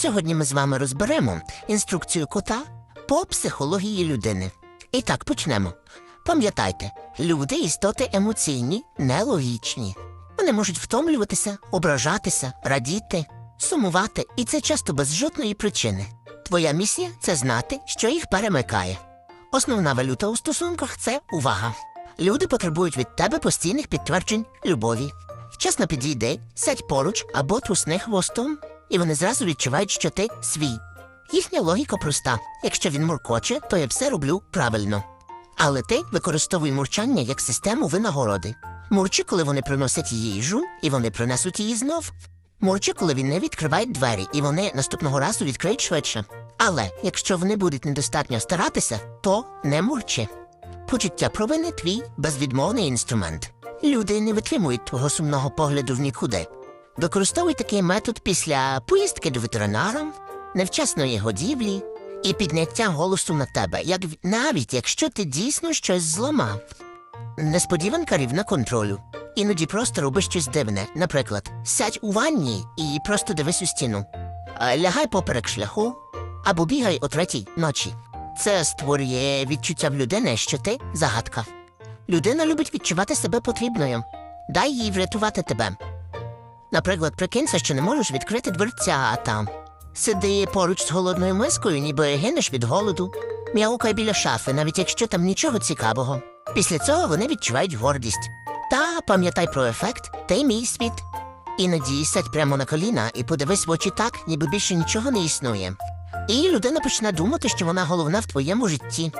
Сьогодні ми з вами розберемо інструкцію кота по психології людини. І так почнемо. Пам'ятайте, люди істоти емоційні, нелогічні. Вони можуть втомлюватися, ображатися, радіти, сумувати, і це часто без жодної причини. Твоя місія це знати, що їх перемикає. Основна валюта у стосунках це увага. Люди потребують від тебе постійних підтверджень любові. Вчасно підійди, сядь поруч або трусни хвостом, і вони зразу відчувають, що ти свій. Їхня логіка проста: якщо він муркоче, то я все роблю правильно. Але ти використовуй мурчання як систему винагороди. Мурчи, коли вони приносять їжу, і вони принесуть її знов. Мурчи, коли він не відкриває двері, і вони наступного разу відкриють швидше. Але якщо вони будуть недостатньо старатися, то не мурчи. Почуття провини твій безвідмовний інструмент. Люди не витримують твого сумного погляду в нікуди. Використовуй такий метод після поїздки до ветеринара, невчасної годівлі і підняття голосу на тебе, як навіть якщо ти дійсно щось зламав. Несподіванка рівна контролю. Іноді просто роби щось дивне. Наприклад, сядь у ванні і просто дивись у стіну. Лягай поперек шляху або бігай о третій ночі. Це створює відчуття в людини, що ти загадка. Людина любить відчувати себе потрібною. Дай їй врятувати тебе. Наприклад, прикинься, що не можеш відкрити дверця, а там. Сиди поруч з голодною мискою, ніби гинеш від голоду. М'яукай біля шафи, навіть якщо там нічого цікавого. Після цього вони відчувають гордість. Та пам'ятай про ефект, ти мій світ. Іноді сядь прямо на коліна і подивись в очі так, ніби більше нічого не існує. І людина почне думати, що вона головна в твоєму житті.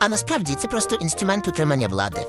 А насправді це просто інструмент утримання влади.